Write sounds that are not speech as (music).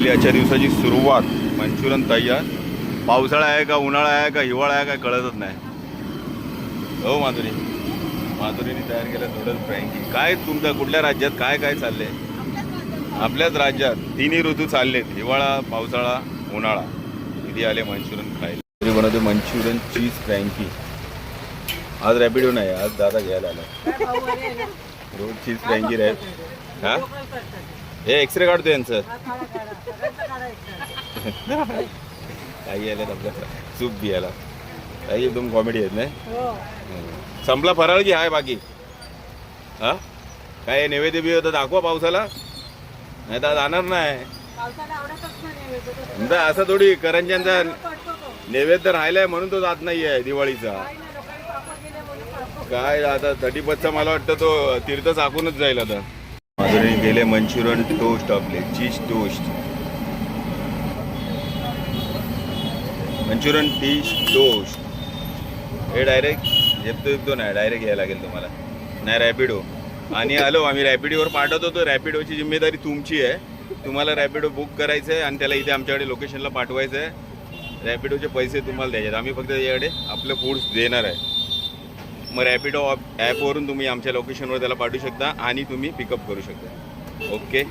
आजच्या दिवसाची सुरुवात मंचुरन तयार पावसाळा आहे का उन्हाळा आहे का हिवाळा आहे काय कळतच नाही. हो माधुरी. माधुरीने तयार केलं थोडं फ्रँकी काय तुमच्या कुठल्या राज्यात काय काय चाललंय? आपल्याच राज्यात तिन्ही ऋतू चाललेत. हिवाळा पावसाळा उन्हाळा. किती आले मंचुरन खायला. बनवते मंचुरन चीज फ्रँकी आज रॅपिडो नाही आज दादा घ्यायला आला. रोज चीज फ्रँकी रे हा? हे एक्सरे काढतो यांचं. (laughs) काही आल्यात आपल्या. सूप बियाला काही एकदम कॉमेडी आहेत नाही? हम्म. संपला फराळ की हाय बाकी? हा? काय नैवेद्य बी होतं दाखवा पावसाला. नाही तर जाणार नाही. असं थोडी करंज्यांचा नैवेद्य राहिलाय म्हणून तो जात नाहीये दिवाळीचा. काय आता थर्टी मला वाटतं तो तीर्थ चाकूनच जाईल आता. माधुरीने गेले मंचुरियन टोस्ट आपले cheese toast. Manchurian cheese toast. हे डायरेक्ट झेपतो येतो नाही डायरेक्ट घ्यायला लागेल तुम्हाला. नाही रॅपिडो आणि आलो आम्ही रॅपिडोवर पाठवतो तो रॅपिडोची जिम्मेदारी तुमची आहे. तुम्हाला रॅपिडो बुक करायचं आहे आणि त्याला इथे आमच्याकडे लोकेशनला पाठवायचं आहे. रॅपिडोचे पैसे तुम्हाला द्यायचे आहेत. आम्ही फक्त याकडे आपलं फूड्स देणार आहे. मग रॅपिडो ॲपवरून तुम्ही आमच्या लोकेशनवर त्याला पाठवू शकता आणि तुम्ही पिकअप करू शकता. ओके